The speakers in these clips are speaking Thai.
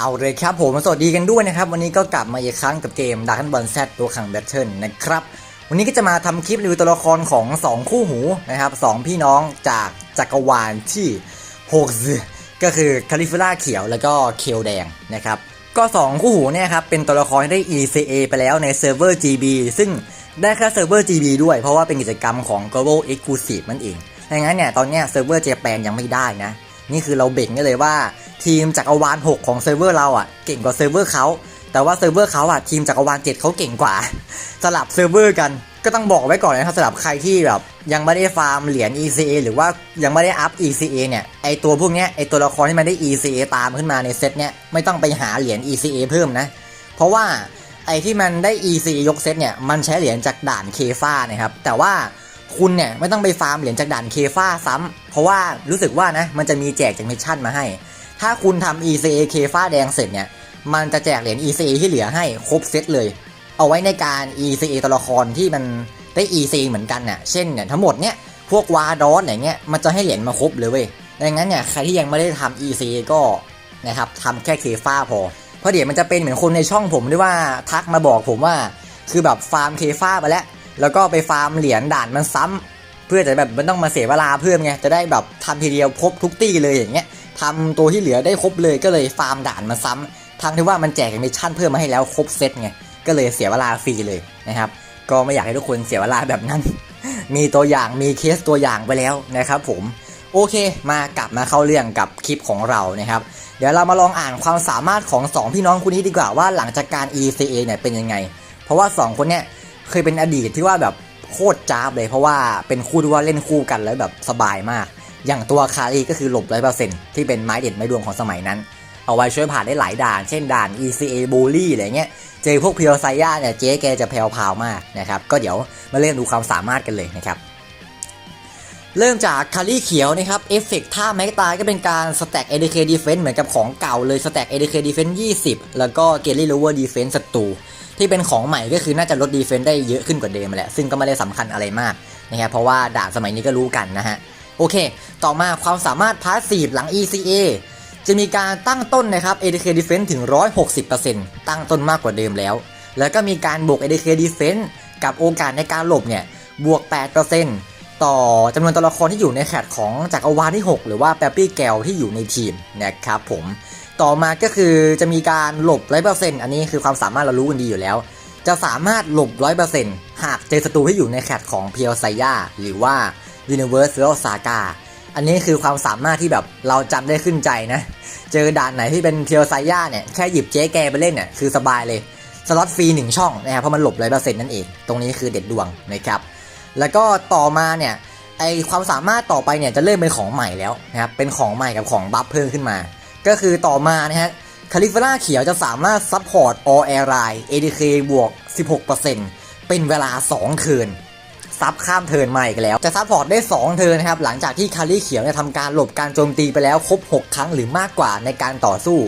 เอาเลยครับผมสวัสดีกันด้วยนะครับ วันนี้ก็กลับมาอีกครั้งกับเกมดักบอลแซดตัวขังแบทเทิลนะครับ วันนี้ก็จะมาทำคลิปรีวิวตัวละครของ 2 คู่หูนะครับสองพี่น้องจากจักรวาลที่โฮกซก็คือคาลิฟล่าเขียวแล้วก็เคลแดงนะครับ ก็ 2 คู่หูเนี่ยครับ เป็นตัวละครที่ได้ ECA ไปแล้วในเซิร์ฟเวอร์ GB ซึ่งได้แค่เซิร์ฟเวอร์ GB ด้วยเพราะว่าเป็นกิจกรรมของ Global Exclusive นั่นเองดังนั้นเนี่ยตอนเนี้ยเซิร์ฟเวอร์เจแปนยังไม่ได้นะนี่คือเราเบ่งได้เลยว่า ทีมจักรวาล 6 ของเซิร์ฟเวอร์เราอะเก่งกว่าเซิร์ฟเวอร์เขาแต่ว่าเซิร์ฟเวอร์เขาอะทีมจักรวาล 7เขาเก่งกว่า สลับเซิร์ฟเวอร์กันก็ต้องบอกไว้ก่อนนะครับสำหรับใครที่แบบยังไม่ได้ฟาร์มเหรียญ ECA หรือว่ายังไม่ได้อัพ ECA เนี่ยไอตัวพวกเนี้ยไอตัวละครที่มันได้ ECA ตามขึ้นมาในเซตเนี้ยไม่ต้องไปหาเหรียญ ECA เพิ่มนะ เพราะว่าไอที่มันได้ ECA ยกเซตเนี่ยมันใช้เหรียญจากด่านเคฟ้านะครับแต่ว่าคุณเนี่ยไม่ต้องไปฟาร์มเหรียญจากด่านเคฟ้าซ้ำเพราะว่ารู้สึกว่านะมันจะมีแจกจากมิชชั่นมาให้ ถ้าคุณทำ ECA เคฟ้าแดงเสร็จเนี่ย มันจะแจกเหรียญ ECA ที่เหลือให้ครบเซตเลย เอาไว้ในการ ECA ตัวละครที่มันได้ ECA เหมือนกันน่ะ เช่นเนี่ยทั้งหมดเนี่ยพวกวาดอนอย่างเงี้ยมันจะให้เหรียญมาครบเลยเว้ย ดังนั้นเนี่ยใครที่ยังไม่ได้ทำ ECA ก็นะครับทำแค่เคฟ้าพอ เพราะเดี๋ยวมันจะเป็นเหมือนคนในช่องผมด้วยว่าทักมาบอกผมว่า คือแบบฟาร์มเคฟ้าไปแล้ว แล้วก็ไปฟาร์มเหรียญด่านมันซ้ำเพื่อจะแบบมันต้องมาเสียเวลาเพิ่มไงจะได้แบบทำทีเดียวครบทุกตี้เลยอย่างเงี้ย ทำตัวที่เหลือได้ครบเลยก็เลยฟาร์มด่านมาซ้ำทั้งที่ว่ามันแจกมิชชั่นเพิ่มมาให้แล้วครบเซตไงก็เลยเสียเวลาฟรีเลยนะครับก็ไม่อยากให้ทุกคนเสียเวลาแบบนั้น มีตัวอย่างมีเคสตัวอย่างไปแล้วนะครับผมโอเคมากลับมาเข้าเรื่องกับคลิปของเรานะครับ เดี๋ยวเรามาลองอ่านความสามารถของ 2 พี่น้องคู่นี้ดีกว่าว่าหลังจากการ ECA เนี่ยเป็นยังไง เพราะว่า 2 คนเนี่ยเคยเป็นอดีตที่ว่าแบบโคตรจ้าบเลย เพราะว่าเป็นคู่ที่ว่าเล่นคู่กันแล้วแบบสบายมาก อย่างตัวคารีก็คือหลบร้อยเปอร์เซ็นต์ที่เป็นไม้เด็ดไม้ดวงของสมัยนั้น เอาไว้ช่วยผ่านได้หลายด่าน เช่นด่าน ECA Bully อะไรเงี้ย เจอพวกเพียวไซย่าเนี่ยเจ๊แกจะแผ่วๆมากนะครับ ก็เดี๋ยวมาเล่นดูความสามารถกันเลยนะครับ เริ่มจากคารีเขียวนะครับ เอฟเฟกท่าแม็กตายก็เป็นการสแต็ก ADK Defense เหมือนกับของเก่าเลยสแต็ก ADK Defense 20แล้วก็ g a l l y Lower Defense ศัตรูที่เป็นของใหม่ก็คือน่าจะลด Defense ได้เยอะขึ้นกว่าเดิมแหละซึ่งก็ไม่ได้สำคัญอะไรมากนะครับเพราะว่าด่านสมัยนี้ก็รู้กันนะฮะ โอเค ต่อมาความสามารถพาสซีฟหลัง ECA จะมีการตั้งต้นนะครับ ADK Defense ถึง 160%ตั้งต้นมากกว่าเดิมแล้ว แล้วก็มีการบวก ADK Defense กับโอกาสในการหลบเนี่ย บวก 8%ต่อจำนวนตัวละครที่อยู่ในแคตของจักรวาลที่ 6 หรือว่าแปปปี้แกลที่อยู่ในทีมนะครับผม ต่อมาก็คือจะมีการหลบ 100%อันนี้คือความสามารถเรารู้กันดีอยู่แล้ว จะสามารถหลบ 100%หากเจอศัตรูที่อยู่ในแคตของเพียวไซยาหรือว่า Universal Saga อันนี้คือความสามารถที่แบบเราจำได้ขึ้นใจนะ เจอด่านไหนที่เป็นเพียวไซยาเนี่ยแค่หยิบเจ๊แกไปเล่นเนี่ยคือสบายเลย สล็อตฟรีหนึ่งช่องนะครับเพราะมันหลบร้อยเปอร์เซ็นต์นั่นเอง ตรงนี้คือเด็ดดวงนะครับ แล้วก็ต่อมาเนี่ยไอความสามารถต่อไปเนี่ยจะเริ่มเป็นของใหม่แล้วนะครับเป็นของใหม่กับของบัฟเพิ่มขึ้นมา ก็คือต่อมานะฮะคาลิฟล่าเขียวจะสามารถซัพพอร์ต all air line ADK บวก 16%เป็นเวลา2เทิร์น ซับข้ามเทินมาอีกแล้ว จะซับพอร์ตได้ 2 เทินนะครับ หลังจากที่คารี่เขียวเนี่ยทำการหลบการโจมตีไปแล้วครบ 6 ครั้งหรือมากกว่าในการต่อสู้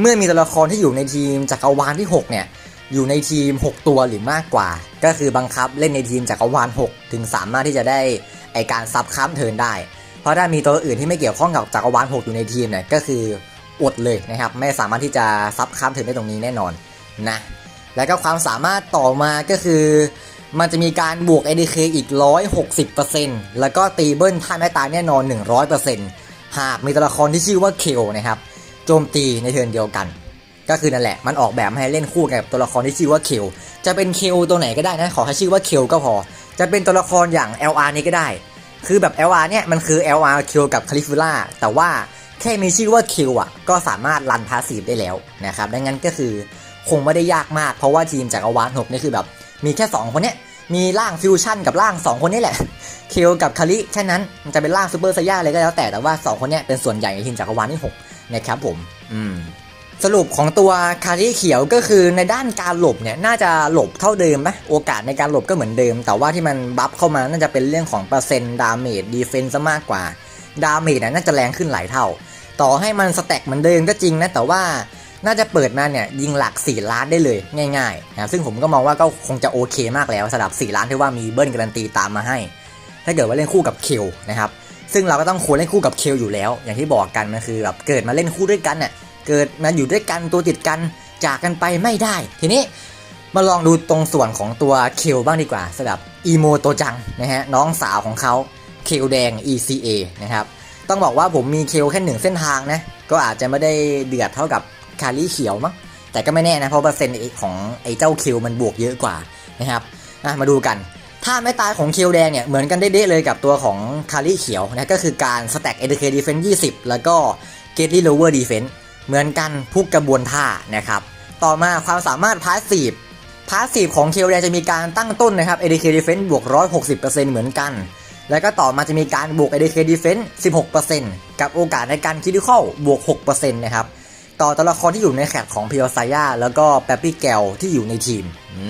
เมื่อมีตัวละครที่อยู่ในทีมจักรวาลที่ 6 เนี่ยอยู่ในทีม 6 ตัวหรือมากกว่า ก็คือบังคับเล่นในทีมจักรวาล 6 ถึงสามารถที่จะได้ไอการซับข้ามเทินได้ เพราะถ้ามีตัวอื่นที่ไม่เกี่ยวข้องกับจักรวาล 6 อยู่ในทีมเนี่ยก็คืออดเลยนะครับไม่สามารถที่จะซับข้ามเทินได้ตรงนี้แน่นอนนะแล้วก็ความสามารถต่อมาก็คือ มันจะมีการบวก ADK อีก 160%แล้วก็ตีเบิ้ลท่าแม่ตายแน่นอน 100%หากมีตัวละครที่ชื่อว่าเคลนะครับโจมตีในเทิร์นเดียวกัน ก็คือนั่นแหละมันออกแบบมาให้เล่นคู่กับตัวละครที่ชื่อว่าเคลจะเป็นเคลตัวไหนก็ได้นะขอแค่ชื่อว่าเคลก็พอ จะเป็นตัวละครอย่าง LR นี้ก็ได้ คือแบบ LR เนี่ยมันคือ LR เคลกับคาลิฟูล่าแต่ว่าแค่มีชื่อว่าเคลอะก็สามารถรันพาสีฟได้แล้วนะครับดังนั้นก็คือคงไม่ได้ยากมากเพราะว่าทีมจากอวานหกนี่คือแบบ มีแค่ 2 คนเนี้ย มีร่างฟิวชั่นกับร่าง 2 คนนี้แหละ เคลกับคาริแค่นั้นมันจะเป็นร่างซูเปอร์ไซย่าเลยก็แล้วแต่แต่ว่า 2 คนเนี้ยเป็นส่วนใหญ่ในทีมจักรวาลที่6นะครับผมอืมสรุปของตัวคาริเขียวก็คือในด้านการหลบเนี่ยน่าจะหลบเท่าเดิมไหมโอกาสในการหลบก็เหมือนเดิม แต่ว่าที่มันบัฟเข้ามาน่าจะเป็นเรื่องของเปอร์เซ็นต์ดาเมจดีเฟนซ์มากกว่าดาเมจน่าจะแรงขึ้นหลายเท่า ต่อให้มันสแต็กเหมือนเดิมก็จริงนะแต่ว่า น่าจะเปิดมาเนี่ยยิงหลัก 4 ล้านได้เลยง่ายๆนะซึ่งผมก็มองว่าก็คงจะโอเคมากแล้วสำหรับ 4 ล้านที่ว่ามีเบิ้ลการันตีตามมาให้ ถ้าเกิดว่าเล่นคู่กับเคลนะครับซึ่งเราก็ต้องควรเล่นคู่กับเคลอยู่แล้ว อย่างที่บอกกันมันคือแบบเกิดมาเล่นคู่ด้วยกันน่ะเกิดมาอยู่ด้วยกันตัวติดกันจากกันไปไม่ได้ ทีนี้มาลองดูตรงส่วนของตัวเคลบ้างดีกว่าสำหรับอีโมโตจังนะฮะน้องสาวของเขาเคลแดง ECA นะครับต้องบอกว่าผมมีเคลแค่หนึ่งเส้นทางนะก็อาจจะไม่ได้เดือดเท่ากับ คาริเขียวมั้งแต่ก็ไม่แน่นะเพราะเปอร์เซ็นต์ของไอ้เจ้าคิวมันบวกเยอะกว่านะครับมาดูกัน ถ้าไม่ตายของคิวแดงเนี่ยเหมือนกันเด้เลยกับตัวของคาริเขียวนะก็คือการสแต็กเอเดเคดีเฟน20แล้วก็เกตลี่โลเวอร์ดีเฟนเหมือนกันทุกกระบวนท่านะครับต่อมาความสามารถพาสซีฟพาสซีฟของคิวแดงจะมีการตั้งต้นนะครับ ADK Defense บวก160%เปอร์เซ็นต์เหมือนกัน แล้วก็ต่อมาจะมีการบวก ADK Defense 16%กับโอกาสในการคิด i เข้าบวก6%นะครับ ต่อตัวละครที่อยู่ในแคปของพิโอไซยาแล้วก็แปปปี้แกลที่อยู่ในทีม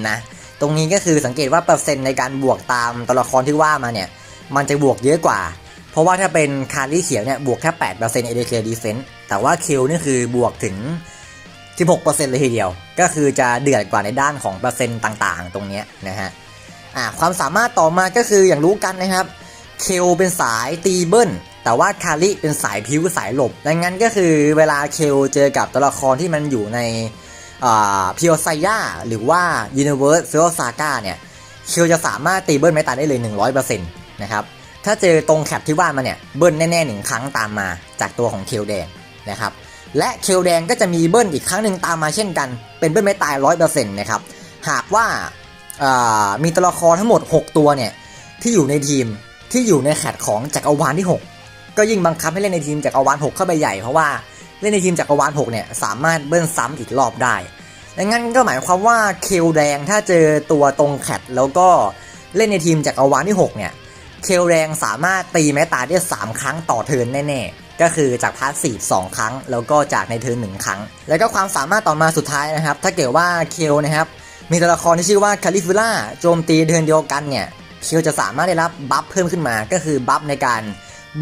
นะตรงนี้ก็คือสังเกตว่าเปอร์เซ็นต์ในการบวกตามตัวละครที่ว่ามาเนี่ยมันจะบวกเยอะกว่า เพราะว่าถ้าเป็นคารี่เขียวเนี่ยบวกแค่8% ADK Defense แต่ว่าคิวนี่คือบวกถึง 16%เลยทีเดียว ก็คือจะเดือดกว่าในด้านของเปอร์เซ็นต์ต่างๆ ตรงนี้นะฮะอ่าความสามารถต่อมาก็คืออย่างรู้กันนะครับเคลเป็นสายตีเบิ้ล แต่ว่าคาริเป็นสายพิวสายหลบ ดังนั้นก็คือเวลาเคลเจอกับตัวละครที่มันอยู่ในพิโอไซยาหรือว่า Universe z e r o Saga เนี่ยเคลจะสามารถตีเบิ้ลไม่ตายได้เลย 100%นะครับ ถ้าเจอตรงแคปที่ว่ามาเนี่ยเบิ้ลแน่ๆหนึ่งครั้งตามมาจากตัวของเคลแดงนะครับและเคลแดงก็จะมีเบิ้ลอีกครั้งหนึ่งตามมาเช่นกัน เป็นเบิ้ลไม่ตาย 100%นะครับหากว่ามีตัวละครทั้งหมด 6 ตัวเนี่ยที่อยู่ในทีมที่อยู่ในแคตของจักรวาลที่ 6 ก็ยิ่งบังคับให้เล่นในทีมจักรวาล6เข้าไปใหญ่เพราะว่าเล่นในทีมจักรวาล6เนี่ยสามารถเบิ้ลซ้ำอีกรอบได้ดังนั้นก็หมายความว่าเคลแดงถ้าเจอตัวตรงแคตแล้วก็เล่นในทีมจักรวาลที่6เนี่ยเคลแดงสามารถตีแม้ตาได้3ครั้งต่อเทินแน่ๆ ก็คือจากพาร์ทสซีฟ2ครั้ง แล้วก็จากในเทิร์น1ครั้ง แล้วก็ความสามารถต่อมาสุดท้ายนะครับ ถ้าเกิดว่าเคลนะครับมีตัวละครที่ชื่อว่าคาลิฟูล่าโจมตีเทินเดียวกันเนี่ยเคลจะสามารถได้รับบัฟเพิ่มขึ้นมาก็คือบัฟในการ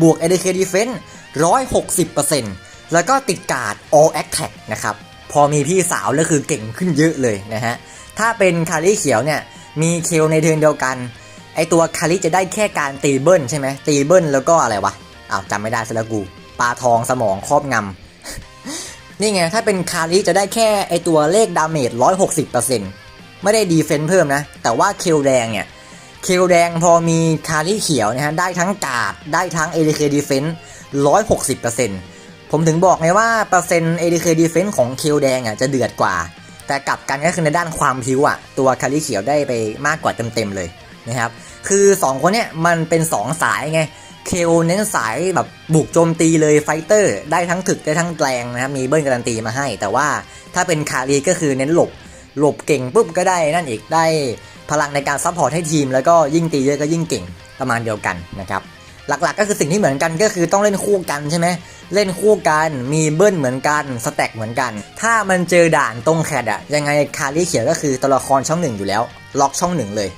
บวก ADK Defense 160%แล้วก็ติดการ์ด All Attack นะครับ พอมีพี่สาวแล้วคือเก่งขึ้นเยอะเลยนะฮะ ถ้าเป็นคาริเขียวเนี่ย มีเคลในเทิร์นเดียวกัน ไอตัวคาริจะได้แค่การตีเบิ้ลใช่ไหมตีเบิ้ลแล้วก็อะไรวะ อ้าวจำไม่ได้ซะแล้วกูปลาทองสมองครอบงำ นี่ไง ถ้าเป็นคาริจะได้แค่ไอตัวเลขดาเมจ160%ไม่ได้ดีเฟนส์เพิ่มนะ แต่ว่าเคลแดงเนี่ย เคลแดงพอมีคาริเขียวนะฮะได้ทั้งกาดได้ทั้ง ADK Defense 160%ผมถึงบอกไงว่าเปอร์เซ็นต์ ADK Defense ของเคลแดงอะจะเดือดกว่า แต่กลับกันก็คือในด้านความพิวอะตัวคาริเขียวได้ไปมากกว่าเต็มๆเลยนะครับคือ 2 คนเนี้ยมันเป็น 2 สายไงเคลเน้นสายแบบบุกโจมตีเลยไฟเตอร์ ได้ทั้งถึกได้ทั้งแรงนะครับมีเบิ้ลการันตีมาให้ แต่ว่าถ้าเป็นคารีก็คือเน้นหลบหลบเก่งปุ๊บก็ได้นั่นอีกได้ พลังในการซัพพอร์ตให้ทีม แล้วก็ยิ่งตีเยอะก็ยิ่งเก่งประมาณเดียวกันนะครับหลักๆก็คือสิ่งที่เหมือนกันก็คือต้องเล่นคู่กันใช่ไหมเล่นคู่กันมีเบิ้ลเหมือนกันสแต็กเหมือนกัน ถ้ามันเจอด่านตรงแคดอะยังไงคารีเขียวก็คือตัวละครช่องหนึ่งอยู่แล้ว ล็อกช่องหนึ่งเลย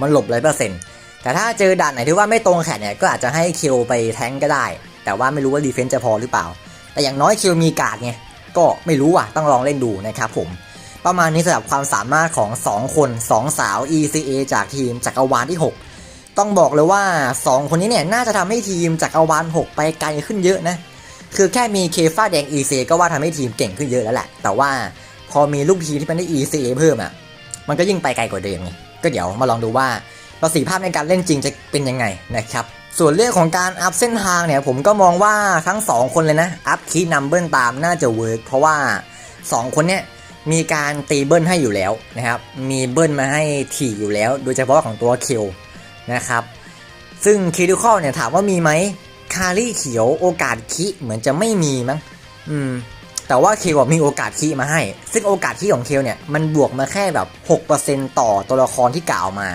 มันหลบร้อยเปอร์เซ็นต์แต่ถ้าเจอด่านไหนที่ว่าไม่ตรงแขนเนี่ยก็อาจจะให้คิวไปแทงก็ได้ แต่ว่าไม่รู้ว่าดีเฟนซ์จะพอหรือเปล่า แต่อย่างน้อยคิวมีการ์ดไงก็ไม่รู้อะต้องลองเล่นดูนะครับผม ประมาณนี้สำหรับความสามารถของ 2 คน 2 สาว ECA จากทีมจักรวาลที่ 6 ต้องบอกเลยว่า 2 คนนี้เนี่ยน่าจะทำให้ทีมจักรวาล 6 ไปไกลขึ้นเยอะนะ คือแค่มีเคฟ้าแดง ECA ก็ว่าทำให้ทีมเก่งขึ้นเยอะแล้วแหละ แต่ว่าพอมีลูกทีมที่มันได้ ECA เพิ่มอะ มันก็ยิ่งไปไกลกว่าเดิมไงก็เดี๋ยวมาลองดูว่าประสิทธิภาพในการเล่นจริงจะเป็นยังไงนะครับส่วนเรื่องของการอัพเส้นทางเนี่ยผมก็มองว่าทั้ง 2 คนเลยนะ อัพคีย์นัมเบิลตามน่าจะเวิร์กเพราะว่า 2 คนเนี่ย มีการตีเบิ้ลให้อยู่แล้วนะครับ มีเบิ้ลมาให้ถี่อยู่แล้ว โดยเฉพาะของตัวเคลนะครับ ซึ่งคิดิคอลเนี่ยถามว่ามีไหมคารี่เขียวโอกาสคิเหมือนจะไม่มีมั้ง อืม แต่ว่าเคลอะมีโอกาสคีมาให้ ซึ่งโอกาสคีของเคลเนี่ยมันบวกมาแค่แบบ6%ต่อตัวละครที่กล่าวมา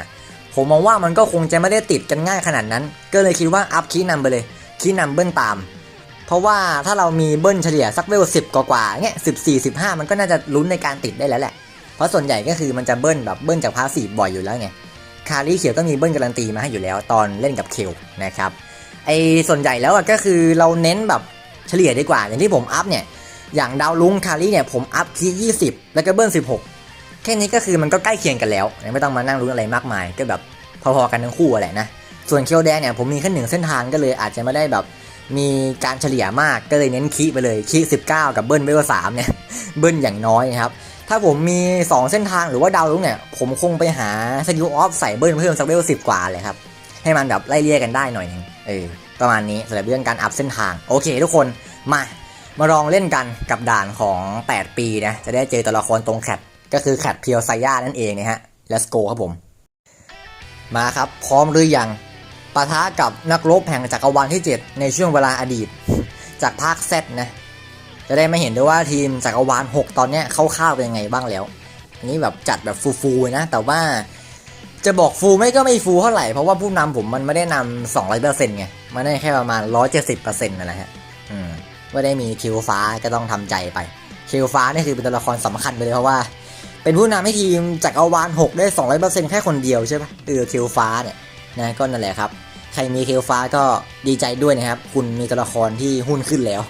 ผมมองว่ามันก็คงจะไม่ได้ติดกันง่ายขนาดนั้น ก็เลยคิดว่าอัพคีย์นำไปเลย คีย์นำเบิ้ลตาม เพราะว่าถ้าเรามีเบิ้ลเฉลี่ยสักเวลสิบกว่าๆเนี่ยสิบสี่สิบห้ามันก็น่าจะลุ้นในการติดได้แล้วแหละ เพราะส่วนใหญ่ก็คือมันจะเบิ้ลแบบเบิ้ลจากพาสีบ่อยอยู่แล้วไง คารีเขียวก็มีเบิ้ลการันตีมาให้อยู่แล้วตอนเล่นกับเคลนะครับไอส่วนใหญ่แล้วก็คือเราเน้นแบบเฉลี่ยดีกว่า อย่างที่ผมอัพเนี่ยอย่างดาวลุงคารีเนี่ยผมอัพที่20แล้วก็เบิ้ล16แค่นี้ก็คือมันก็ใกล้เคียงกันแล้ว ไม่ต้องมานั่งรุ้นอะไรมากมาย ก็แบบพอๆกันทั้งคู่อะแหละนะส่วนเคียวแดงเนี่ยผมมีแค่หนึ่งเส้นทางก็เลยอาจจะไม่ได้แบบ มีการเฉลี่ยมากก็เลยเน้นคีไปเลยคี19 กับเบิ้ลเวลสามเนี่ยเบิ้ลอย่างน้อยนะครับ ถ้าผมมี 2 เส้นทางหรือว่าดาวลุงเนี่ย ผมคงไปหาสกิลออฟใส่เบิ้ลเพิ่มสักเวลสิบกว่าเลยครับ ให้มันแบบไล่เลี่ยกันได้หน่อยนึงเออประมาณนี้สำหรับเรื่องการอัพเส้นทาง โอเค ทุกคนมามาลองเล่นกันกับด่านของ 8 ปีนะจะได้เจอตัวละครตรงแคทก็คือแคทเพียวไซย่านั่นเองนะฮะ let's go ครับผม มาครับพร้อมหรือยัง ปะทะกับนักรบแห่งจักรวาลที่ 7 ในช่วงเวลาอดีต จากภาคเซตนะ จะได้ไม่เห็นด้วยว่าทีมจักรวาล 6 ตอนนี้เข้าข้าวเป็นยังไงบ้างแล้ว อันนี้แบบจัดแบบฟูๆนะ แต่ว่าจะบอกฟูไม่ก็ไม่ฟูเท่าไหร่ เพราะว่าผู้นำผมมันไม่ได้นำ200%ไง มันได้แค่ประมาณ 170%นั่นแหละฮะ อืมไม่ได้มีคิวฟ้าก็ต้องทำใจไปคิวฟ้านี่คือเป็นตัวละครสำคัญไปเลยเพราะว่า เป็นผู้นำให้ทีมจักรวาล 6 ได้ 200%แค่คนเดียวใช่ปะเออคิวฟ้าเนี่ย นะก็นั่นแหละครับ ใครมีเคิวฟ้าก็ดีใจด้วยนะครับ คุณมีตัวละครที่หุ้นขึ้นแล้ว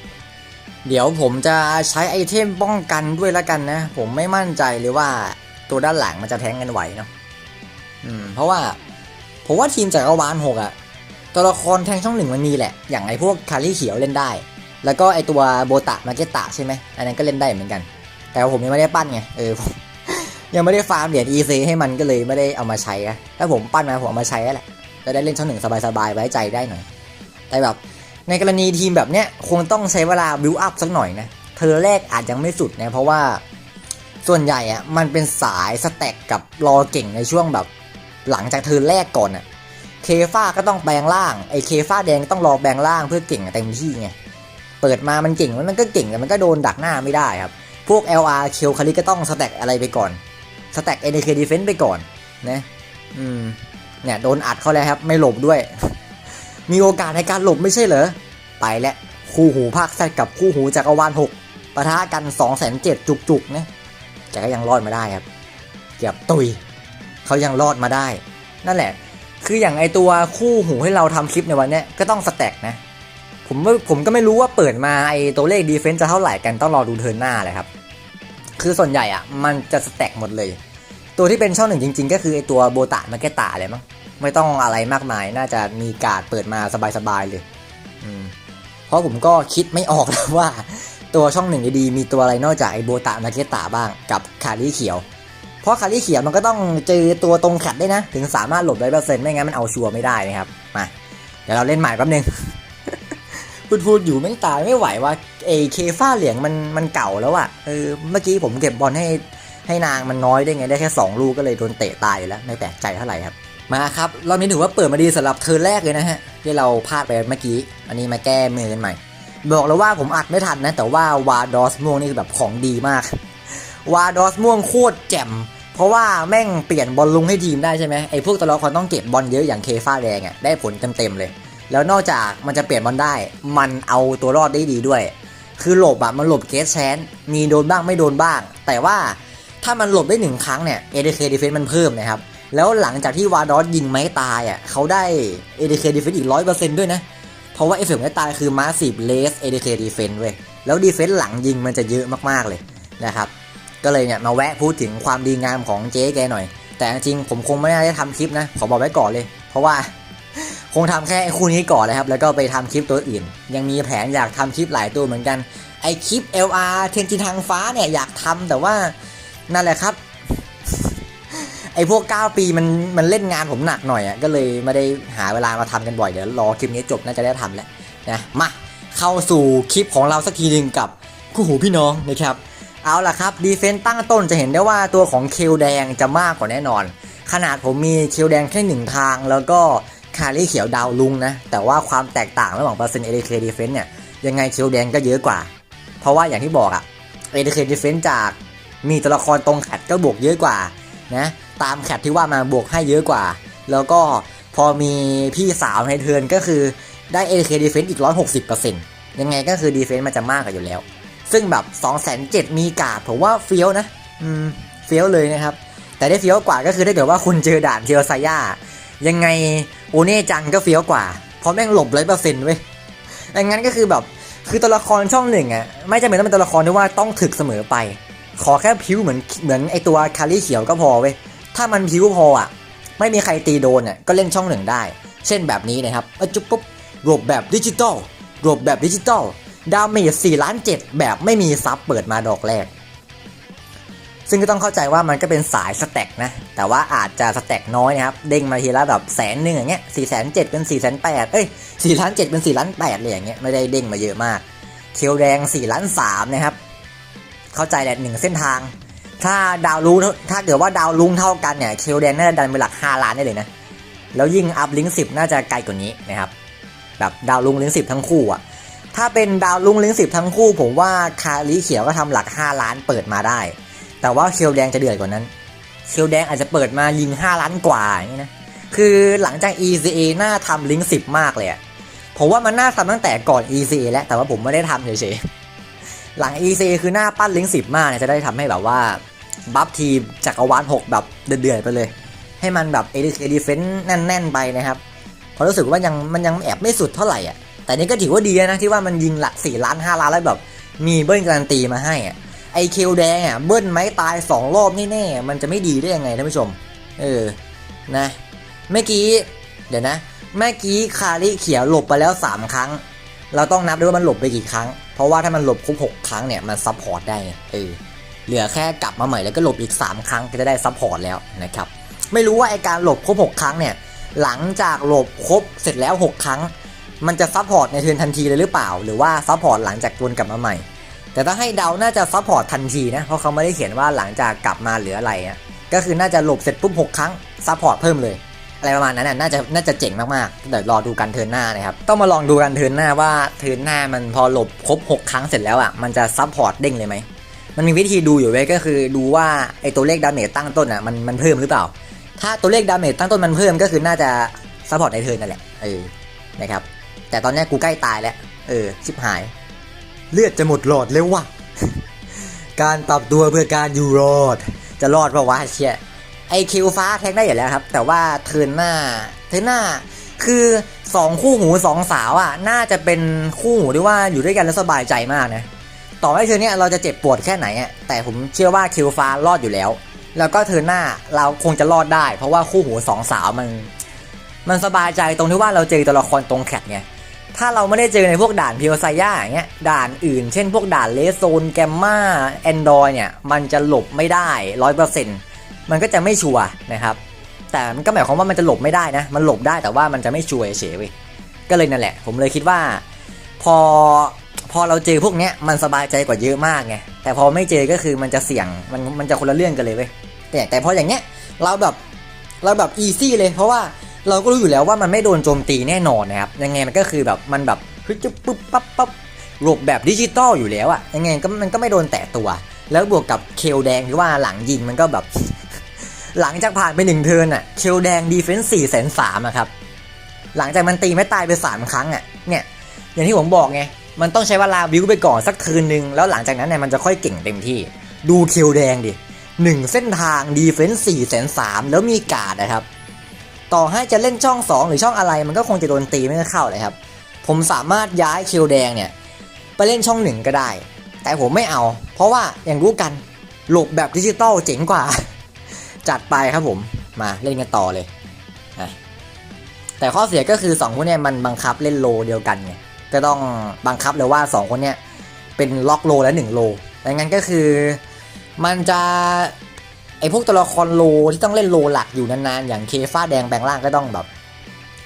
เดี๋ยวผมจะใช้ไอเทมป้องกันด้วยล้วกันนะ ผมไม่มั่นใจเลยว่าตัวด้านหลังมันจะแทงกันไหวเนาะอืม เพราะว่าผมว่าทีมจักรวาลหกอะตัวละครแทงช่องหนึ่งมันมีแหละ อย่างไอพวกคาริเขียวเล่นได้ แล้วก็ไอตัวโบตะมาเกตะใช่ไหมอันนั้นก็เล่นได้เหมือนกัน แต่ผมยังไม่ได้ปั้นไง เออผม ยังไม่ได้ฟาร์มเหรียญ EC ให้มันก็เลยไม่ได้เอามาใช้อะถ้าผมปั้นมาผมเอามาใช้แหละจะได้เล่นช่องหนึ่งสบายๆไว้ใจได้หน่อย แต่แบบในกรณีทีมแบบเนี้ยคงต้องใช้เวลาบิวอัพสักหน่อยนะเธอแรกอาจยังไม่สุดนะเพราะว่าส่วนใหญ่อะมันเป็นสายสแต็กกับรอเก่งในช่วงแบบ หลังจากเธอแรกก่อนอะเคฟ้าก็ต้องแปลงร่างไอเคฟ้าแดงต้องรอแปลงร่างเพื่อเก่งเต็มที่ไงเปิดมามันเก่งมันก็เก่งแต่มันก็โดนดักหน้าไม่ได้ครับพวก LR เคียวคาริก็ต้องสแต็กอะไรไปก่อน สแต็ก NK Defense ไปก่อนนะอืมเนี่ยโดนอัดเขาแล้วครับไม่หลบด้วย มีโอกาสในการหลบไม่ใช่เหรอ ไปแล้วคู่หูภาคแซดกับคู่หูจักรวาลหกปะทะกัน2องแสนเจ็ดจุกๆนะแต่ก็ยังรอดมาได้ครับเกือบตุยเขายังรอดมาได้ นั่นแหละ คืออย่างไอตัวคู่หูให้เราทำคลิปในวันนี้ก็ต้องสแต็กนะผมผมก็ไม่รู้ว่าเปิดมาไอตัวเลขดีเฟนซ์จะเท่าไหร่กันต้องรอดูเทิร์นหน้าเลยครับ คือส่วนใหญ่อะมันจะสแต็กหมดเลย ตัวที่เป็นช่องหนึ่งจริง ๆ ก็คือไอตัวโบตะมาเกตะเลยมั้งไม่ต้องอะไรมากมาย น่าจะมีการเปิดมาสบายๆเลยอืมเพราะผมก็คิดไม่ออกแล้วว่า ตัวช่องหนึ่งดีมีตัวอะไรนอกจากไอโบตะมาเกตะบ้างกับคาริเขียว เพราะคาริเขียวมันก็ต้องเจอตัวตรงขัดได้นะ ถึงสามารถหลบได้เปอร์เซ็นต์ไม่งั้นมันเอาชัวร์ไม่ได้นะครับมาเดี๋ยวเราเล่นใหม่แป๊บนึง พูดพูดอยู่ไม่งตายไม่ไหวว่าเอเคฟ้าเหลียงมันมันเก่าแล้วอะเออเมื่อกี้ผมเก็บบอลให้ให้นางมันน้อยได้ไงได้แค่ 2 ลูกก็เลยโดนเตะตายแล้วไม่แปลกใจเท่าไหร่ครับมาครับรอบนี้ถือว่าเปิดมาดีสำหรับเธอแรกเลยนะฮะที่เราพลาดไปเมื่อกี้ อันนี้มาแก้มือกันใหม่ บอกแล้วว่าผมอัดไม่ทันนะ แต่ว่าวาดอสม่วงนี่คือแบบของดีมากวาดอสม่วงโคตรแจ่มเพราะว่าแม่งเปลี่ยนบอลลุงให้ทีมได้ใช่ไหมไอ้พวกตัวละครต้องเก็บบอลเยอะอย่างเคฟ้าแดงอะได้ผลเต็มๆเลย แล้วนอกจากมันจะเปลี่ยนบอลได้ มันเอาตัวรอดได้ดีด้วย คือหลบอะมันหลบเกสแชนมีโดนบ้างไม่โดนบ้าง แต่ว่าถ้ามันหลบได้หนึ่งครั้งเนี่ย ADK Defense มันเพิ่มนะครับ แล้วหลังจากที่วาดอสยิงไม้ตายอะเขาได้ ADK Defense อีก100%ด้วยนะ เพราะว่าเอฟเฟกต์ไม้ตายคือ Massive Less ADK Defense เว้ย แล้ว Defense หลังยิงมันจะเยอะมากๆเลยนะครับ ก็เลยเนี่ยมาแวะพูดถึงความดีงามของเจ๊แกหน่อย แต่จริงผมคงไม่ได้ทำคลิปนะ ขอบอกไว้ก่อนเลย เพราะว่า คงทำแค่ไอ้คู่นี้ก่อนเลยครับ แล้วก็ไปทำคลิปตัวอื่น ยังมีแผนอยากทำคลิปหลายตัวเหมือนกัน ไอคลิป LR เทนจินทางฟ้าเนี่ยอยากทำแต่ว่านั่นแหละครับ ไอพวก 9 ปีมันมันเล่นงานผมหนักหน่อยอะก็เลยไม่ได้หาเวลามาทำกันบ่อยเดี๋ยวรอคลิปนี้จบน่าจะได้ทำแล้วนะมาเข้าสู่คลิปของเราสักทีหนึ่งกับคู่หูพี่น้องนะครับเอาล่ะครับดีเฟนต์ตั้งต้นจะเห็นได้ว่าตัวของเคลแดงจะมากกว่าแน่นอน ขนาดผมมีเคลแดงแค่หนึ่งทางแล้วก็ คาริเขียวดาวลุงนะ แต่ว่าความแตกต่างระหว่างเปอร์เซ็นต์ ADK Defense เนี่ยยังไงเคลแดงก็เยอะกว่า เพราะว่าอย่างที่บอกอะ ADK Defense จากมีตัวละครตรงแคทก็บวกเยอะกว่านะตามแคทที่ว่ามาบวกให้เยอะกว่า แล้วก็พอมีพี่สาวในเทิร์นก็คือได้ ADK Defense อีก160%ยังไงก็คือ Defense มันจะมากกว่าอยู่แล้ว ซึ่งแบบ2 7 0 0 0มีกาดผมว่าเฟี้ยวนะ อืม เฟี้ยวเลยนะครับ แต่ได้เฟี้ยวกว่าก็คือถ้าเกิดว่าคุณเจอด่านเทียวไซย่ายังไง อเน่จังก็เฟี้ยวกว่า เพราะแม่งหลบร้อยเปอร์เซ็นต์เว้ยดังนั้นก็คือแบบคือตัวละครช่องหนึ่งอะไม่จำเป็นต้องเป็นตัวละครที่ว่าต้องถึกเสมอไป ขอแค่ผิวเหมือนเหมือนไอตัวคาริเขียวก็พอเว้ยถ้ามันผิวพออะไม่มีใครตีโดนอะก็เล่นช่องหนึ่งได้ เช่นแบบนี้นะครับอจุ๊บปุ๊บหลบแบบดิจิตอลรวบแบบดิจิตอลดาเมจ4ล้าน7แบบไม่มีซับเปิดมาดอกแรก ซึ่งก็ต้องเข้าใจว่ามันก็เป็นสายสแต็กนะ แต่ว่าอาจจะสแต็กน้อยนะครับ เด้งมาทีละแบบแสนหนึ่งอย่างเงี้ยสี่แสนเจ็ดเป็นสี่แสนแปดเอ้ยสี่ล้านเจ็ดเป็นสี่ล้านแปดเลยอย่างเงี้ย ไม่ได้เด้งมาเยอะมาก เคียวแดงสี่ล้านสามนะครับ เข้าใจแหละหนึ่งเส้นทาง ถ้าดาวลุงถ้าเกิดว่าดาวลุงเท่ากันเนี่ย เคียวแดงน่าจะดันไปหลักห้าล้านได้เลยนะ แล้วยิ่งอัพลิงก์สิบน่าจะไกลกว่านี้นะครับ แบบดาวลุงลิงก์สิบทั้งคู่อะถ้าเป็นดาวลุงลิงก์สิบทั้งคู่ ผมว่าคาริเขียวก็ทำหลัก 5 ล้านเปิดมาได้ แต่ว่าเคียวแดงจะเดือดกว่านั้น เคียวแดงอาจจะเปิดมายิง 5 ล้านกว่าอย่างนี้นะ คือหลังจาก ECA น่าทำลิงก์สิบมากเลยอะผมว่ามันน่าทำตั้งแต่ก่อน ECA แล้ว แต่ว่าผมไม่ได้ทำเฉยๆ หลัง ECA คือหน้าปั้นลิงก์สิบมากเนี่ยจะได้ทำให้แบบว่าบัฟทีมจักรวาล6แบบเดือดๆไปเลย ให้มันแบบ ADK Defense แน่นๆไปนะครับเพราะรู้สึกว่ายังมันยังแอบไม่สุดเท่าไหร่อะแต่นี่ก็ถือว่าดีนะที่ว่ามันยิงหลัก4ล้าน5ล้านแล้วแบบมีเบิ้ลการันตีมาให้อะ ไอคิวแดงอะเบิ้ลไม้ตาย 2 รอบแน่ๆมันจะไม่ดีได้ยังไงท่านผู้ชม เออ นะ เมื่อกี้ เดี๋ยวนะ เมื่อกี้คาริเขียวหลบไปแล้ว 3 ครั้ง เราต้องนับด้วยว่ามันหลบไปกี่ครั้ง เพราะว่าถ้ามันหลบครบ6ครั้งเนี่ยมันซับพอร์ตได้ เออ เหลือแค่กลับมาใหม่แล้วก็หลบอีก 3 ครั้งก็จะได้ซับพอร์ตแล้วนะครับ ไม่รู้ว่าไอการหลบครบ6ครั้งเนี่ย หลังจากหลบครบเสร็จแล้ว 6 ครั้ง มันจะซับพอร์ตในเทิร์นทันทีเลยหรือเปล่า หรือว่าซับพอร์ตหลังจากวนกลับมาใหม่ แต่ถ้าให้เดาน่าจะซับพอร์ตทันทีนะ เพราะเขาไม่ได้เขียนว่าหลังจากกลับมาเหลืออะไรอะก็คือน่าจะหลบเสร็จปุ๊บ6ครั้งซับพอร์ตเพิ่มเลย อะไรประมาณนั้นน่ะน่าจะน่าจะเจ๋งมากๆเดี๋ยวรอดูกันเทิร์นหน้านะครับต้องมาลองดูกันเทิร์นหน้าว่าเทิร์นหน้ามันพอหลบครบ 6 ครั้งเสร็จแล้วอะมันจะซับพอร์ตเด้งเลยไหมมันมีวิธีดูอยู่เว้ยก็คือดูว่าไอตัวเลขดาเมจตั้งต้นอะมันมันเพิ่มหรือเปล่า ถ้าตัวเลขดาเมจตั้งต้นมันเพิ่มก็คือน่าจะซัพพอร์ตในเทิร์นนั่นแหละเออนะครับแต่ตอนนี้กูใกล้ตายแล้วเออชิบหาย เลือดจะหมดหลอดแล้ววะการปรับตัวเพื่อการอยู่รอด จะรอดปะวะเชียไอคิวฟ้าแทงได้อยู่แล้วครับ แต่ว่าเทินหน้าเทินหน้าคือสองคู่หูสองสาวอะน่าจะเป็นคู่หูที่ว่าอยู่ด้วยกันแล้วสบายใจมากนะต่อให้เทินเนี้ยเราจะเจ็บปวดแค่ไหนอะแต่ผมเชื่อว่าคิวฟ้ารอดอยู่แล้ว แล้วก็เทินหน้าเราคงจะรอดได้ เพราะว่าคู่หูสองสาวมัน มันสบายใจตรงที่ว่าเราเจอตัวละครตรงแคทไง ถ้าเราไม่ได้เจอในพวกด่านพิโอไซย่าอย่างเงี้ยด่านอื่น เช่นพวกด่านเลสโซนแกมมาแอนดรอยเนี่ยมันจะหลบไม่ได้ร้อยเปอร์เซ็นต์มันก็จะไม่ชัวร์นะครับ แต่มันก็หมายความว่ามันจะหลบไม่ได้นะ มันหลบได้แต่ว่ามันจะไม่ชัวร์เฉยเว้ยก็เลยนั่นแหละ ผมเลยคิดว่า พอพอเราเจอพวกเนี้ยมันสบายใจกว่าเยอะมากไงแต่พอไม่เจอก็คือมันจะเสี่ยงมันมันจะคนละเรื่องกันเลยเว้ยแต่แต่พออย่างเงี้ยเราแบบเราแบบอีซี่เลยเพราะว่า เราก็รู้อยู่แล้วว่ามันไม่โดนโจมตีแน่นอนนะครับยังไงมันก็คือแบบมันแบบเฮ้ยจะปุ๊บปั๊บปั๊บหลบแบบดิจิตอลอยู่แล้วอะยังไงก็มันก็ไม่โดนแตะตัว แล้วบวกกับเคลแดงที่ว่าหลังยิงมันก็แบบ หลังจากผ่านไปหนึ่งเทิร์นอะเคลแดงดีเฟนส์สี่แสนสามอะครับหลังจากมันตีไม่ตายไปสามครั้งอะเนี่ย อย่างที่ผมบอกไงมันต้องใช้เวลาบิวไปก่อนสักคืนนึงแล้วหลังจากนั้นเนี่ยมันจะค่อยเก่งเต็มที่ ดูเคิวแดงดิหนึ่งเส้นทางดีเฟนส์สี่แสนสามแล้วมีกาดนะครับ ต่อให้จะเล่นช่อง 2 หรือช่องอะไรมันก็คงจะโดนตีไม่เข้าเลยครับ ผมสามารถย้ายคิวแดงเนี่ยไปเล่นช่องหนึ่งก็ได้ แต่ผมไม่เอา เพราะว่าอย่างรู้กันหลบแบบดิจิตอลเจ๋งกว่า จัดไปครับผมมาเล่นกันต่อเลย แต่ข้อเสียก็คือ 2 คนเนี่ยมันบังคับเล่นโลเดียวกันไงก็ต้องบังคับเลยว่า 2 คนเนี่ยเป็นล็อกโลและ 1 โลดังนั้นก็คือมันจะ ไอพวกตัวละครโลที่ต้องเล่นโลหลักอยู่นานๆ อย่างเคฟ้าแดงแบงล่างก็ต้องแบบ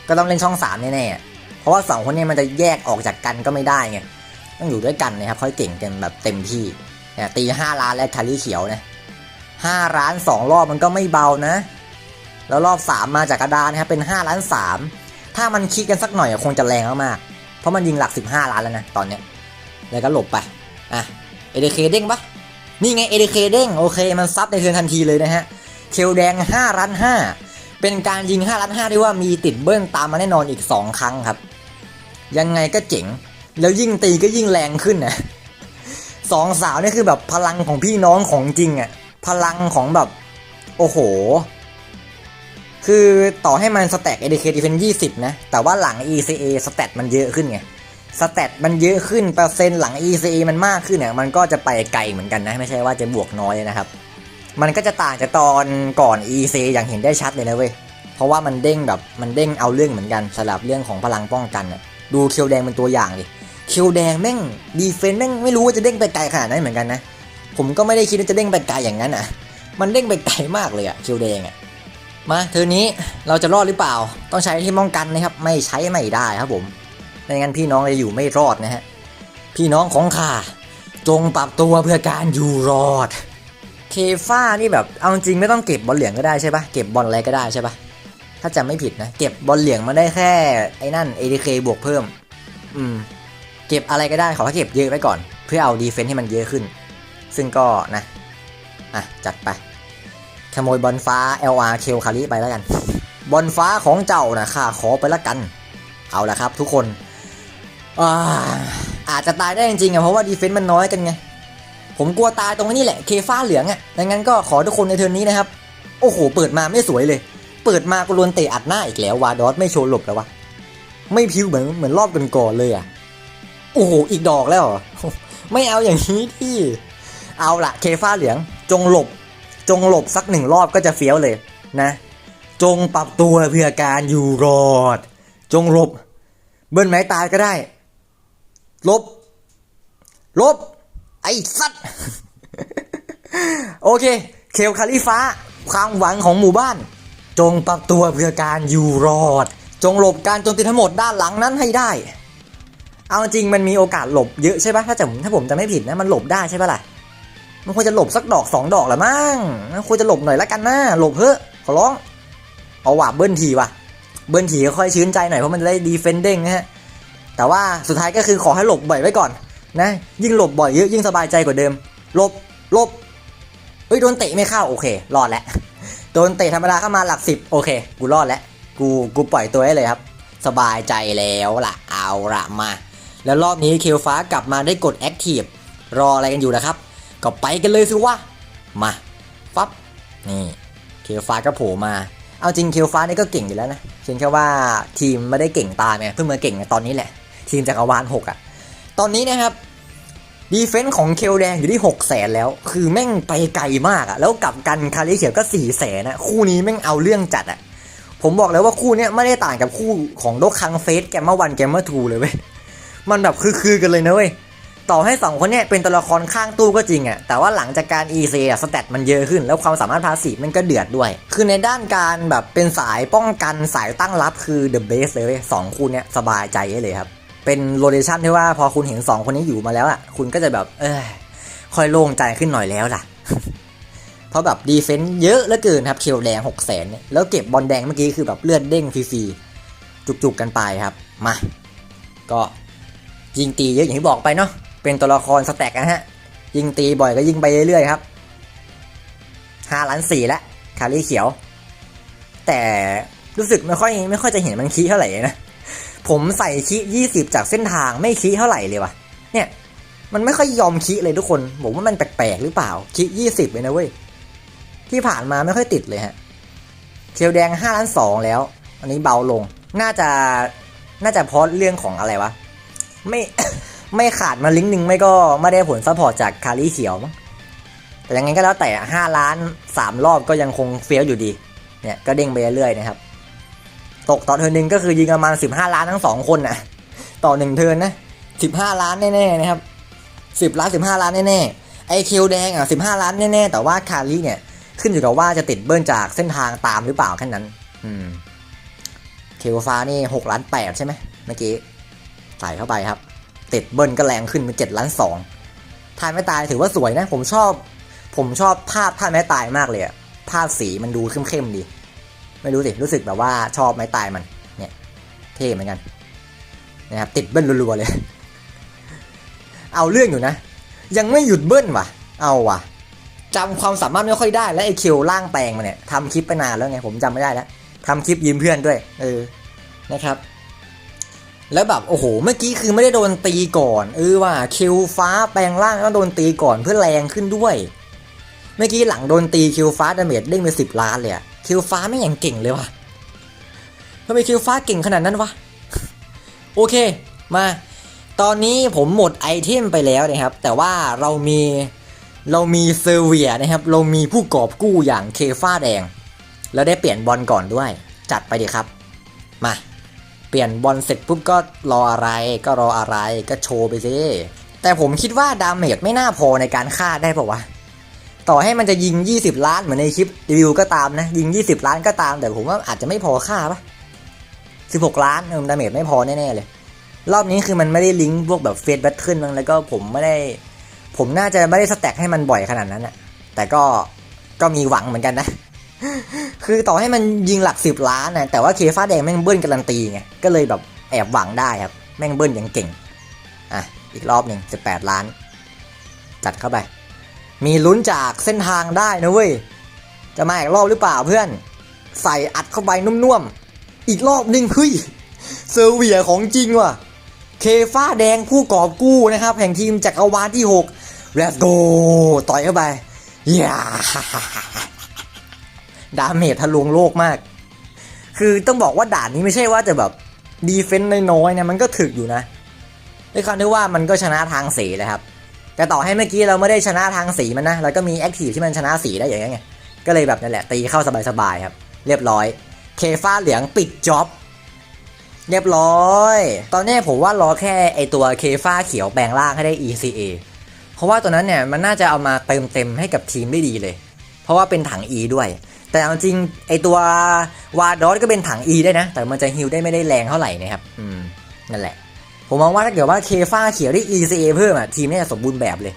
ก็ต้องเล่นช่องสามแน่ๆ เพราะว่าสองคนนี้มันจะแยกออกจากกันก็ไม่ได้ไง ต้องอยู่ด้วยกันนะครับค่อยเก่งกันแบบเต็มที่เนี่ยตีห้าล้านแล้วคาริเขียวนะห้าล้านสองรอบมันก็ไม่เบานะ แล้วรอบสามมาจากกระดานนะครับเป็นห้าล้านสามถ้ามันคิดกันสักหน่อยคงจะแรงมากๆเพราะมันยิงหลักสิบห้าล้านแล้วนะตอนเนี้ยแล้วก็หลบไปอะเอเดเคเด้งปะ นี่ไง ADK เด้งโอเคมันซับในเทิร์นทันทีเลยนะฮะเคลแดง5ล้าน5เป็นการยิง5ล้าน5ที่ว่ามีติดเบิ้ลตามมาแน่นอนอีก 2 ครั้งครับ ยังไงก็เจ๋ง แล้วยิ่งตีก็ยิ่งแรงขึ้นนะสองสาวนี่คือแบบพลังของพี่น้องของจริงอะ่ะพลังของแบบ โอ้โห คือต่อให้มันสแต็ก ADK Defense 20นะ แต่ว่าหลัง ECA สแตทมันเยอะขึ้นไง สแตทมันเยอะขึ้นเปอร์เซ็นต์หลัง ECA มันมากขึ้นเนี่ยมันก็จะไปไกลเหมือนกันนะ ไม่ใช่ว่าจะบวกน้อยนะครับ มันก็จะต่างจากตอนก่อน ECA อย่างเห็นได้ชัดเลยนะเว้ย เพราะว่ามันเด้งแบบมันเด้งเอาเรื่องเหมือนกันสำหรับเรื่องของพลังป้องกันน่ะดูเคียวแดงเป็นตัวอย่างดิคิวแดงแม่งดีเฟนต์แม่งไม่รู้ว่าจะเด้งไปไกลขนาดนั้นเหมือนกันนะผมก็ไม่ได้คิดว่าจะเด้งไปไกลอย่างนั้นอะ มันเด้งไปไกลมากเลยอะคิวแดงอะมาเทอนี้เราจะรอดหรือเปล่า ต้องใช้ที่ป้องกันนะครับ ไม่ใช้ไม่ได้ครับผม ไม่งั้นพี่น้องจะอยู่ไม่รอดนะฮะ พี่น้องของข้าจงปรับตัวเพื่อการอยู่รอด เคฟ้านี่แบบเอาจริงไม่ต้องเก็บบอลเหลืองก็ได้ใช่ปะเก็บบอลอะไรก็ได้ใช่ปะถ้าจำไม่ผิดนะ เก็บบอลเหลืองมาได้แค่ไอ้นั่น ADK บวกเพิ่ม อืม เก็บอะไรก็ได้ขอให้เก็บเยอะไว้ก่อน เพื่อเอาดีเฟนส์ให้มันเยอะขึ้น ซึ่งก็นะ อะ จัดไป ขโมยบอลฟ้า LR เคลคาริไปแล้วกัน บอลฟ้าของเจ้านะข้าขอไปแล้วกัน เอาละครับทุกคน อาอาจจะตายได้จริงๆอะเพราะว่าดีเฟนส์มันน้อยกันไง ผมกลัวตายตรงนี้แหละ เคฟ้าเหลืองอะดังนั้นก็ขอทุกคนในเทอร์นนี้นะครับ โอ้โห เปิดมาไม่สวยเลย เปิดมาก็ลวนเตะอัดหน้าอีกแล้ววาดอสไม่โชว์หลบแล้ววะ ไม่พิวเหมือนเหมือนรอบก่อนๆเลยอะโอ้โห อีกดอกแล้วเหรอไม่เอาอย่างนี้ที่ เอาละเคฟ้าเหลือง จงหลบ จงหลบสักหนึ่งรอบก็จะเฟี้ยวเลยนะ จงปรับตัวเพื่อการอยู่รอด จงหลบ เบิ้ลไม้ตายก็ได้ ลบ ลบ ไอ้สัตว์ โอเค เคลคาลิฟ้า ความหวังของหมู่บ้าน จงปรับตัวเพื่อการอยู่รอด จงหลบการโจมตีทั้งหมดด้านหลังนั้นให้ได้ เอาจริงมันมีโอกาสหลบเยอะใช่ปะถ้าจะถ้าผมจะไม่ผิดนะมันหลบได้ใช่ปะล่ะ มันควรจะหลบสักดอกสองดอกละมั้งมันควรจะหลบหน่อยละกันนะหลบเถอขอร้อง เอาว่ะเบิ้ลทีว่ะ เบิ้ลทีก็ค่อยชื้นใจหน่อยเพราะมันจะได้ดีเฟนเด้งนะฮะ แต่ว่าสุดท้ายก็คือขอให้หลบบ่อยไว้ก่อนนะยิ่งหลบบ่อยเยอะยิ่งสบายใจกว่าเดิมหลบหลบเฮ้ยโดนเตะไม่เข้าโอเครอดแล้วโดนเตะธรรมดาเข้ามาหลักสิบโอเค กูรอดแล้วกูกูปล่อยตัวให้เลยครับ สบายใจแล้วล่ะเอาละมา แล้วรอบนี้เคลฟ้ากลับมาได้กดแอคทีฟรออะไรกันอยู่นะครับ ก็ไปกันเลยสิวะมาฟับนี่เคลฟ้าก็โผล่มาเอาจริงเคลฟ้านี่ก็เก่งอยู่แล้วนะเพียงแค่ว่าทีมไม่ได้เก่งตามไงเพิ่งมาเก่งในตอนนี้แหละ ทีมจักรวาล6อะ่ะ ตอนนี้นะครับดีเฟนส์ของเคลแดงอยู่ที่6 0แสนแล้ว คือแม่งไปไกลมากอะ่ะแล้วกลับกันคาริเขียวก็4ี่แสนนะคู่นี้แม่งเอาเรื่องจัดอะ่ะผมบอกแล้วว่าคู่เนี้ยไม่ได้ต่างกับคู่ของโดคังเฟสแกมเมอร์วันแกมเมอร์ทูเลยเว้ย มันแบบคือๆกันเลยนะเว้ย ต่อให้สองคนเนี้ยเป็นตัวละครข้างตู้ก็จริงอะแต่ว่าหลังจากการ EC อะสเตตมันเยอะขึ้น แล้วความสามารถพาสีมันก็เดือดด้วย คือในด้านการแบบเป็นสายป้องกันสายตั้งรับคือ The Base เลยเว้ยสองคู่เนี้ยสบายใจได้เลยครับ เป็นโลเคชั่นที่ว่าพอคุณเห็น 2 คนนี้อยู่มาแล้วอะ คุณก็จะแบบ เออค่อยโล่งใจขึ้นหน่อยแล้วล่ะ เพราะแบบดีเฟนต์เยอะเหลือเกินครับเคียวแดง6 0แสนเนี่ยแล้วเก็บบอลแดงเมื่อกี้คือแบบเลือดเด้งฟรีๆจุกๆกันไปครับ มา ก็ยิงตีเยอะอย่างที่บอกไปเนาะเป็นตัวละครสแต็กนะฮะ ยิงตีบ่อยก็ยิงไปเรื่อยๆครับห้าล้านสี่แล้วคารี่เขียว แต่รู้สึกไม่ค่อยไม่ค่อยจะเห็นมันคีเท่าไหร่นะ ผมใส่คียี่สิบจากเส้นทางไม่คีเท่าไหร่เลยวะเนี่ย มันไม่ค่อยยอมคีเลยทุกคนผมว่ามันแปลกๆหรือเปล่าคียี่สิบเลยนะเว้ยที่ผ่านมาไม่ค่อยติดเลยฮะเคียวแดงห้าล้านสองแล้ว อันนี้เบาลง น่าจะน่าจะเพราะเรื่องของอะไรวะ ไม่ ไม่ขาดมาลิงก์หนึ่งไม่ก็ไม่ได้ผลซัพพอร์ตจากคารีเขียวมั้งแต่ยังไงก็แล้วแต่5ล้าน3รอบก็ยังคงเฟี้ยวอยู่ดี เนี่ยก็เด้งไปเรื่อยๆนะครับ ตกต่อเทิร์นหนึ่งก็คือยิงประมาณ 15 ล้านทั้งสองคนนะต่อหนึ่งเทิร์นนะ 15 ล้านแน่ๆนะครับ 10 ล้าน 15 ล้านแน่ๆไอคิวแดงอะ15 ล้านแน่ๆแต่ว่าคารีเนี่ยขึ้นอยู่กับว่าจะติดเบิ้ลจากเส้นทางตามหรือเปล่าแค่นั้น อืมเคลฟ้านี่6ล้าน8ใช่ไหมเมื่อกี้ใส่เข้าไปครับ ติดเบิ้ลก็แรงขึ้นเป็นเจ็ดล้านสองทานไม่ตายถือว่าสวยนะ ผมชอบ ผมชอบภาพท่านไม้ตายมากเลยอะภาพสีมันดูเข้มๆดี ไม่รู้สิ รู้สึกแบบว่าชอบไม้ตายมัน เนี่ย เท่เหมือนกัน นะครับ ติดเบิ้ลรัวๆเลย เอาเรื่องอยู่นะ ยังไม่หยุดเบิ้ลว่ะ เอาว่ะจำความสามารถไม่ค่อยได้แล้วไอคิวล่างแปลงมาเนี่ยทำคลิปไปนานแล้วไงผมจำไม่ได้แล้วทำคลิปยืมเพื่อนด้วย เออ นะครับ แล้วแบบโอ้โห เมื่อกี้คือไม่ได้โดนตีก่อน เออว่าคิวฟ้าแปลงร่างก็โดนตีก่อนเพื่อแรงขึ้นด้วย เมื่อกี้หลังโดนตีคิวฟ้าดาเมจเด้งไปสิบล้านเลยอะ คิวฟ้าไม่อย่างเก่งเลยว่ะทำไมคิวฟ้าเก่งขนาดนั้นวะ โอเค มา ตอนนี้ผมหมดไอเทมไปแล้วนะครับ แต่ว่าเรามีเรามีเซอร์เวียนะครับ เรามีผู้กอบกู้อย่างเคฟ้าแดง แล้วได้เปลี่ยนบอลก่อนด้วย จัดไปดีครับ มา เปลี่ยนบอลเสร็จปุ๊บก็รออะไร ก็รออะไรก็โชว์ไปสิแต่ผมคิดว่าดาเมจไม่น่าพอในการฆ่าได้ปะวะ ต่อให้มันจะยิง 20 ล้านเหมือนในคลิปรีวิวก็ตามนะ ยิง 20 ล้านก็ตาม แต่ผมว่าอาจจะไม่พอค่าปะ16 ล้านเออดาเมจไม่พอแน่ๆเลย รอบนี้คือมันไม่ได้ลิงก์พวกแบบเฟสแบทเทิลมั้งแล้วก็ผมไม่ได้ ผมน่าจะไม่ได้สแต็กให้มันบ่อยขนาดนั้นอะแต่ก็ก็มีหวังเหมือนกันนะ คือต่อให้มันยิงหลักสิบล้านนะแต่ว่าเคฟ้าแดงแม่งเบิ้ลการันตีไงก็เลยแบบแอบหวังได้ครับ แม่งเบิ้ลอย่างเก่งอะอีกรอบหนึ่งสิบแปดล้าน จัดเข้าไป มีลุ้นจากเส้นทางได้นะเว้ย จะมาอีกรอบหรือเปล่าเพื่อน ใส่อัดเข้าไปนุ่มๆ อีกรอบหนึ่งเฮ้ยเซอร์เวียของจริงว่ะ เคฟ้าแดงผู้กอบกู้นะครับ แห่งทีมจักรวาลที่ 6 Let's go ต่อยเข้าไปย่าดาเมจทะลวงโลกมาก คือต้องบอกว่าด่านนี้ไม่ใช่ว่าจะแบบดีเฟนต์น้อยๆนะมันก็ถึกอยู่นะด้วยความที่ว่ามันก็ชนะทางเสีเลยครับ แต่ต่อให้เมื่อกี้เราไม่ได้ชนะทางสีมันนะเราก็มีแอคทีฟที่มันชนะสีได้อย่างเงี้ยไงก็เลยแบบนั่นแหละตีเข้าสบายๆครับ เรียบร้อย เคฟ้าเหลืองปิดจ็อบเรียบร้อย ตอนนี้ผมว่ารอแค่ไอตัวเคฟ้าเขียวแปลงร่างให้ได้ ECA เพราะว่าตัวนั้นเนี่ยมันน่าจะเอามาเติมเต็มให้กับทีมได้ดีเลย เพราะว่าเป็นถัง E ด้วย แต่เอาจริงไอตัววาดอสก็เป็นถัง E ได้นะ แต่มันจะฮิลได้ไม่ได้แรงเท่าไหร่นะครับ อืม นั่นแหละ ผมมองว่าถ้าเกิดว่าเคฟ้าเขียวได้ ECA เพิ่มอะทีมเนี่ยสมบูรณ์แบบเลย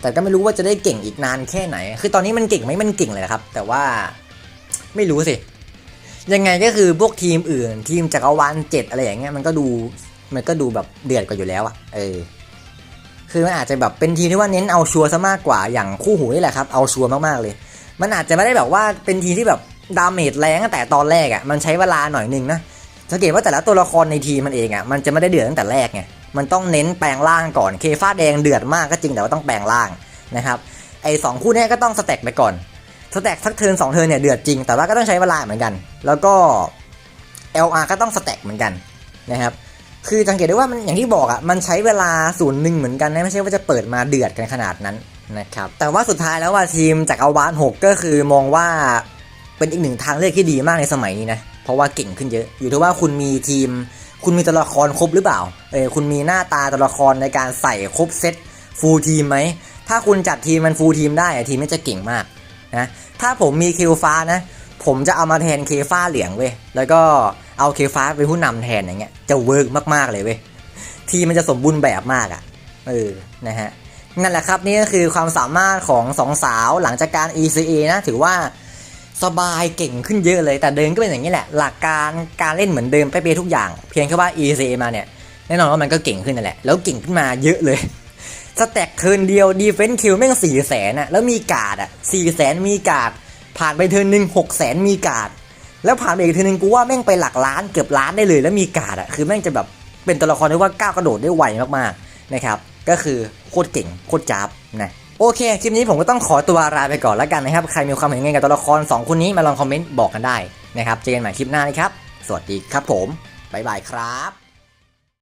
แต่ก็ไม่รู้ว่าจะได้เก่งอีกนานแค่ไหน คือตอนนี้มันเก่งไหมมันเก่งเลยครับ แต่ว่าไม่รู้สิ ยังไงก็คือพวกทีมอื่น ทีมจักรวาลเจ็ดอะไรอย่างเงี้ยมันก็ดูมันก็ดูแบบเดือดกว่าอยู่แล้วอะเออคือมันอาจจะแบบเป็นทีมที่ว่าเน้นเอาชัวร์ซะมากกว่าอย่างคู่หูนี่แหละครับเอาชัวร์มากๆเลย มันอาจจะไม่ได้แบบว่าเป็นทีมที่แบบดาเมจแรงตั้งแต่ตอนแรกอะมันใช้เวลาหน่อยนึงนะ สังเกตว่าแต่ละตัวละครในทีมมันเองอะมันจะไม่ได้เดือดตั้งแต่แรกไงมันต้องเน้นแปลงร่างก่อนเคฟ้าแดงเดือดมากก็จริงแต่ว่าต้องแปลงร่างนะครับไอ้สองคู่นี้ก็ต้องสแต็กไปก่อนสแต็กสักเทิร์นสองเทิร์นเนี่ยเดือดจริงแต่ว่าก็ต้องใช้เวลาเหมือนกัน แล้วก็ LR ก็ต้องสแต็กเหมือนกันนะครับคือสังเกตได้ว่ามันอย่างที่บอกอะ่ะมันใช้เวลาศูนย์หนึ่งเหมือนกันนะไม่ใช่ว่าจะเปิดมาเดือดกันขนาดนั้นนะครับแต่ว่าสุดท้ายแล้วว่าทีมจากอวาน6ก็คือมองว่าเป็นอีกหนึ่งทางเลือกที่ดีมากในสมัยนี้นะ เพราะว่าเก่งขึ้นเยอะ อยู่ที่ว่าคุณมีทีม คุณมีตัวละครครบหรือเปล่าเออคุณมีหน้าตาตัวละครในการใส่ครบเซตฟูลทีมไหมถ้าคุณจัดทีมมันฟูลทีมได้ทีมนี้จะเก่งมากนะถ้าผมมีคิวฟ้านะ ผมจะเอามาแทนเคฟ้าเหลืองเว้ยแล้วก็เอาเคฟ้าเป็นผู้นำแทนอย่างเงี้ยจะเวิร์กมากๆเลยเว้ยทีมมันจะสมบูรณ์แบบมากอะ่ะเออนะฮะนั่นแหละครับนี่ก็คือความสามารถของสองสาวหลังจากการ ECA นะถือว่า สบายเก่งขึ้นเยอะเลย แต่เดินก็เป็นอย่างนี้แหละ หลักการการเล่นเหมือนเดิมไปเปทุกอย่าง เพียงแค่ว่า EC มาเนี่ยแน่นอนว่ามันก็เก่งขึ้นนั่นแหละ แล้วเก่งขึ้นมาเยอะเลยสแต็กเทิร์นเดียวดีเฟนส์คิวแม่งสี่แสนอะแล้วมีการ์ดอะสี่แสนมีการ์ดผ่านไปเทิร์นหนึ่งหกแสนมีการ์ดแล้วผ่านไปอีกเทิร์นหนึ่งกูว่าแม่งไปหลักล้านเกือบล้านได้เลย แล้วมีการ์ดอะคือแม่งจะแบบเป็นตัวละครที่ว่าก้าวกระโดดได้ไวมากๆนะครับก็คือโคตรเก่งโคตรจับนะ โอเค คลิปนี้ผมก็ต้องขอตัวลาไปก่อนแล้วกันนะครับ ใครมีความเห็นไงกับตัวละคร 2 คนนี้มาลองคอมเมนต์บอกกันได้นะครับ เจอกันใหม่คลิปหน้านะครับ สวัสดีครับผม บ๊ายบายครับ